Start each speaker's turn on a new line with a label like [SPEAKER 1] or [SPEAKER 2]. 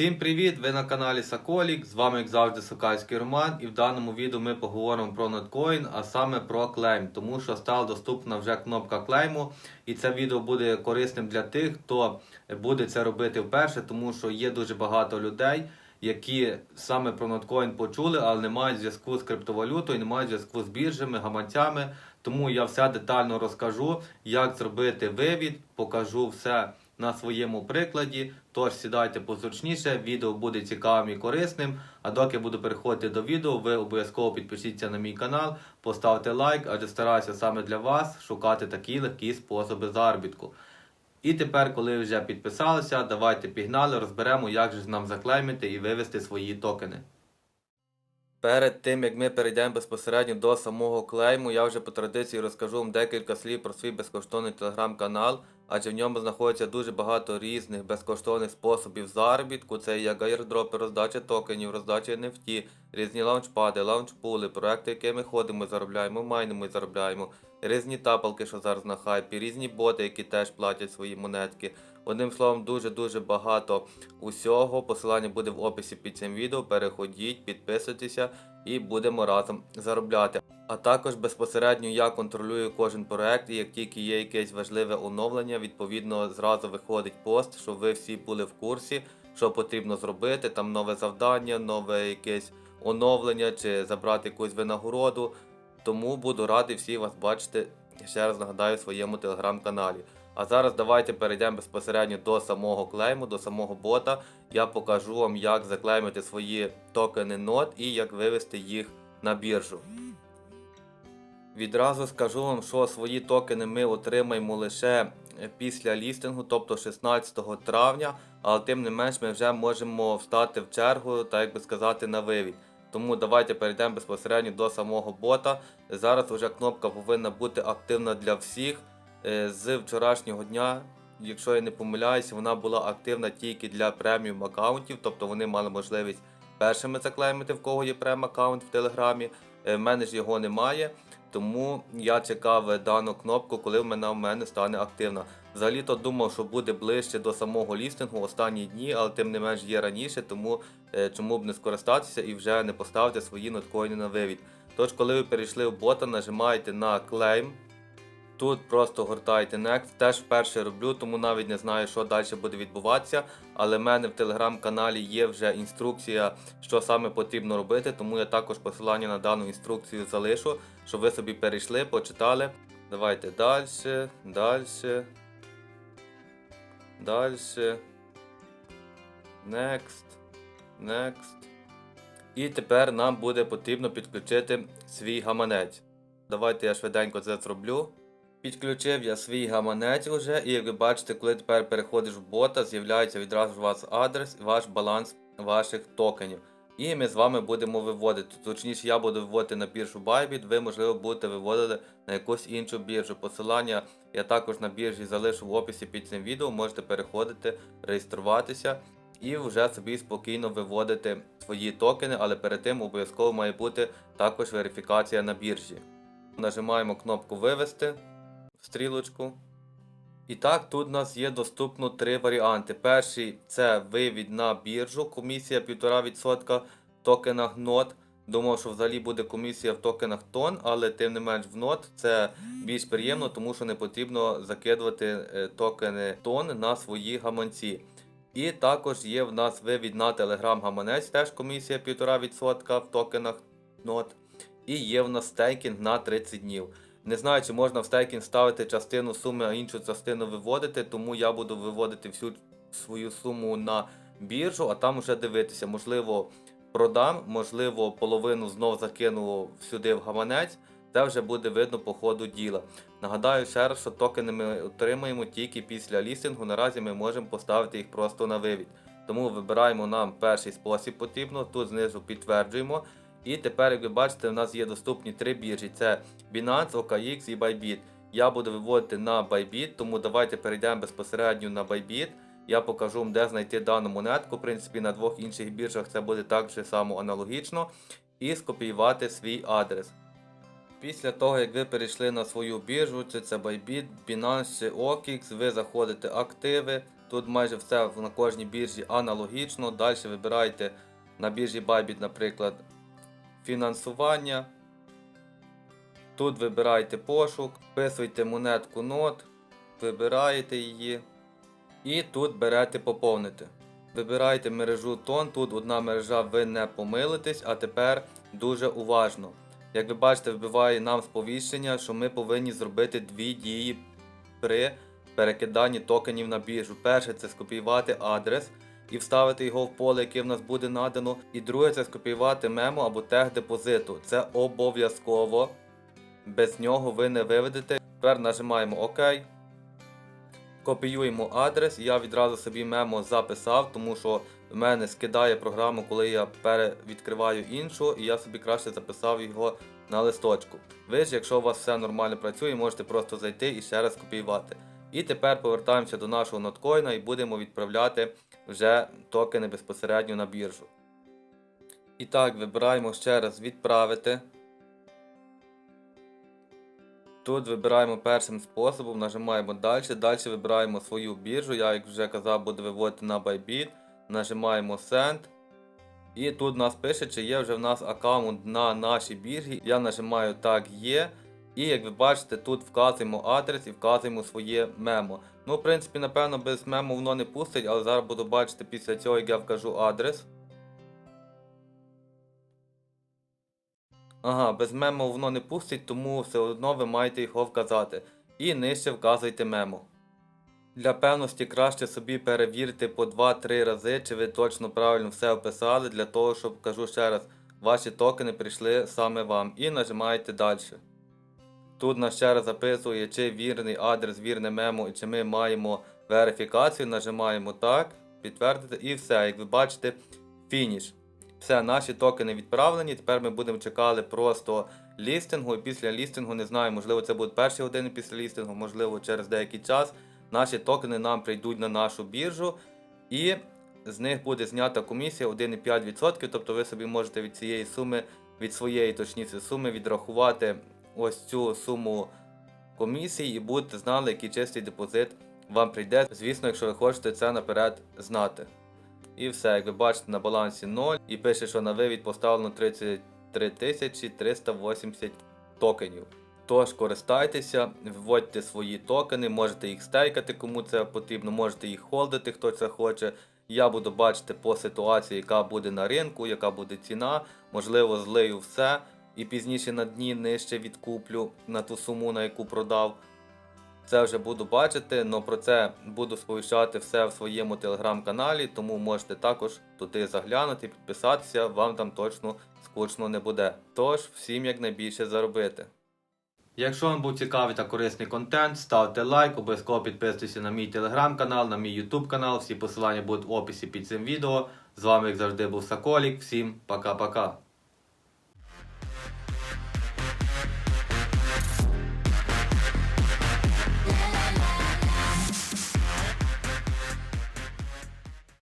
[SPEAKER 1] Всім привіт! Ви на каналі Соколік. З вами, як завжди, Сокальський Роман. І в даному відео ми поговоримо про Notcoin, а саме про клейм, тому що стала доступна вже кнопка клейму. І це відео буде корисним для тих, хто буде це робити вперше, тому що є дуже багато людей, які саме про Notcoin почули, але не мають зв'язку з криптовалютою, не мають зв'язку з біржами, гаманцями. Тому я все детально розкажу, як зробити вивід, покажу все на своєму прикладі. Тож сідайте позручніше, відео буде цікавим і корисним. А доки буду переходити до відео, ви обов'язково підпишіться на мій канал, поставте лайк, адже стараюся саме для вас шукати такі легкі способи заробітку. І тепер, коли вже підписалися, давайте пігнали, розберемо, як же нам заклеймити і вивести свої токени. Перед тим як ми перейдемо безпосередньо до самого клейму, я вже по традиції розкажу вам декілька слів про свій безкоштовний телеграм-канал, адже в ньому знаходиться дуже багато різних безкоштовних способів заробітку. Це як аєрдропи, роздача токенів, роздача NFT, різні лаунчпади, лаунчпули, проекти, які ми ходимо, заробляємо, майнимо і заробляємо, різні тапалки, що зараз на хайпі, різні боти, які теж платять свої монетки. Одним словом, дуже-дуже багато усього. Посилання буде в описі під цим відео. Переходіть, підписуйтеся і будемо разом заробляти. А також безпосередньо я контролюю кожен проект, і як тільки є якесь важливе оновлення, відповідно зразу виходить пост, щоб ви всі були в курсі, що потрібно зробити, там нове завдання, нове якесь оновлення чи забрати якусь винагороду. Тому буду радий всіх вас бачити, ще раз нагадаю, в своєму телеграм-каналі. А зараз давайте перейдемо безпосередньо до самого клейму, до самого бота. Я покажу вам, як заклеймити свої токени нот і як вивести їх на біржу. Відразу скажу вам, що свої токени ми отримаємо лише після лістингу, тобто 16 травня, але тим не менш ми вже можемо встати в чергу, так як би сказати, на вивід. Тому давайте перейдемо безпосередньо до самого бота. Зараз вже кнопка повинна бути активна для всіх. Е, З вчорашнього дня, якщо я не помиляюся, вона була активна тільки для преміум аккаунтів, тобто вони мали можливість першими заклеймити, в кого є прем аккаунт в Телеграмі. Е, В мене ж його немає, тому я чекав дану кнопку, коли вона в мене стане активна. Взагалі-то думав, що буде ближче до самого лістингу останні дні, але тим не менш є раніше, тому е, чому б не скористатися і вже не поставити свої ноткоїни на вивід. Тож, коли ви перейшли в бота, нажимаєте на Claim. Тут просто гортайте Next. Теж вперше роблю, тому навіть не знаю, що далі буде відбуватися. Але в мене в телеграм-каналі є вже інструкція, що саме потрібно робити, тому я також посилання на дану інструкцію залишу, щоб ви собі перейшли, почитали. Давайте далі, далі. Далі. Next. Next. І тепер нам буде потрібно підключити свій гаманець. Давайте я швиденько це зроблю. Підключив я свій гаманець вже, і як ви бачите, коли тепер переходиш в бота, з'являється відразу ж у вас адрес і ваш баланс ваших токенів. І ми з вами будемо виводити. Точніше, я буду виводити на біржу Bybit, ви, можливо, будете виводити на якусь іншу біржу. Посилання я також на біржі залишу в описі під цим відео. Можете переходити, реєструватися і вже собі спокійно виводити свої токени, але перед тим обов'язково має бути також верифікація на біржі. Нажимаємо кнопку Вивести стрілочку. І так, тут у нас є доступно три варіанти. Перший це вивід на біржу, комісія 1,5% в токенах NOT. Думав, що взагалі буде комісія в токенах тон, але тим не менш в NOT це більш приємно, тому що не потрібно закидувати е, токени тон на свої гаманці. І також є в нас вивід на Telegram гаманець, теж комісія 1,5% в токенах NOT. І є в нас стейкінг на 30 днів. Не знаю, чи можна в стейкінг ставити частину суми, а іншу частину виводити, тому я буду виводити всю свою суму на біржу, а там вже дивитися. Можливо, продам, можливо, половину знов закину сюди в гаманець. Це вже буде видно по ходу діла. Нагадаю ще раз, що токени ми отримаємо тільки після лістингу. Наразі ми можемо поставити їх просто на вивід. Тому вибираємо нам перший спосіб потрібно, тут знизу підтверджуємо. І тепер, як ви бачите, в нас є доступні три біржі: це Binance, OKX і Bybit. Я буду виводити на Bybit, тому давайте перейдемо безпосередньо на Bybit. Я покажу вам, де знайти дану монетку. В принципі, на двох інших біржах це буде так же само аналогічно. І скопіювати свій адрес. Після того, як ви перейшли на свою біржу, чи це Bybit, Binance чи OKX, ви заходите активи, Тут майже все на кожній біржі аналогічно. Далі вибирайте на біржі Bybit, наприклад, фінансування. Тут вибирайте пошук, вписуйте монетку нот, вибираєте її. І тут берете поповнити. Вибирайте мережу тон, тут одна мережа, ви не помилитесь, а тепер дуже уважно. Як ви бачите, вбиває нам сповіщення, що ми повинні зробити дві дії при перекиданні токенів на біржу. Перше це скопіювати адрес і вставити його в поле, яке в нас буде надано. І друге це скопіювати мемо або тег депозиту. Це обов'язково. Без нього ви не виведете. Тепер нажимаємо ОК. Копіюємо адрес. Я відразу собі мемо записав, тому що в мене скидає програму, коли я перевідкриваю іншу, і я собі краще записав його на листочку. Ви ж, якщо у вас все нормально працює, можете просто зайти і ще раз копіювати. І тепер повертаємося до нашого ноткоїна і будемо відправляти вже токени безпосередньо на біржу. І так, вибираємо ще раз відправити. Тут вибираємо першим способом, нажимаємо далі. Далі вибираємо свою біржу. Я, як вже казав, буду виводити на Bybit. Нажимаємо Send. І тут нас пише, чи є вже в нас аккаунт на нашій біржі. Я нажимаю Так є. І як ви бачите, тут вказуємо адрес і вказуємо своє мемо. Ну, в принципі, напевно, без мемо воно не пустить, але зараз буду бачити після цього, як я вкажу адрес. Ага, без мемо воно не пустить, тому все одно ви маєте його вказати. І нижче вказуйте мемо. Для певності краще собі перевірити по 2-3 рази, чи ви точно правильно все описали, для того, щоб, кажу ще раз, ваші токени прийшли саме вам. І нажимаєте далі. Тут нас ще раз записує, чи вірний адрес, вірне мемо, і чи ми маємо верифікацію. Нажимаємо так, підтвердити і все. Як ви бачите, фініш. Все, наші токени відправлені. Тепер ми будемо чекати просто лістингу. І після лістингу не знаю, можливо, це будуть перші години після лістингу, можливо, через деякий час. Наші токени нам прийдуть на нашу біржу, і з них буде знята комісія 1,5%. Тобто ви собі можете від цієї суми, від своєї точніше суми, відрахувати ось цю суму комісії і будете знали, який чистий депозит вам прийде. Звісно, якщо ви хочете це наперед знати. І все, як ви бачите, на балансі 0 і пише, що на вивід поставлено 33 380 токенів. Тож користайтеся, вводьте свої токени, можете їх стейкати, кому це потрібно, можете їх холдити, хто це хоче. Я буду бачити по ситуації, яка буде на ринку, яка буде ціна. Можливо, злию все і пізніше на дні нижче відкуплю на ту суму, на яку продав. Це вже буду бачити, але про це буду сповіщати все в своєму телеграм-каналі, тому можете також туди заглянути, підписатися, вам там точно скучно не буде. Тож, всім якнайбільше заробити. Якщо вам був цікавий та корисний контент, ставте лайк, обов'язково підписуйтесь на мій телеграм-канал, на мій ютуб канал. Всі посилання будуть в описі під цим відео. З вами, як завжди, був Соколік. Всім пока-пока.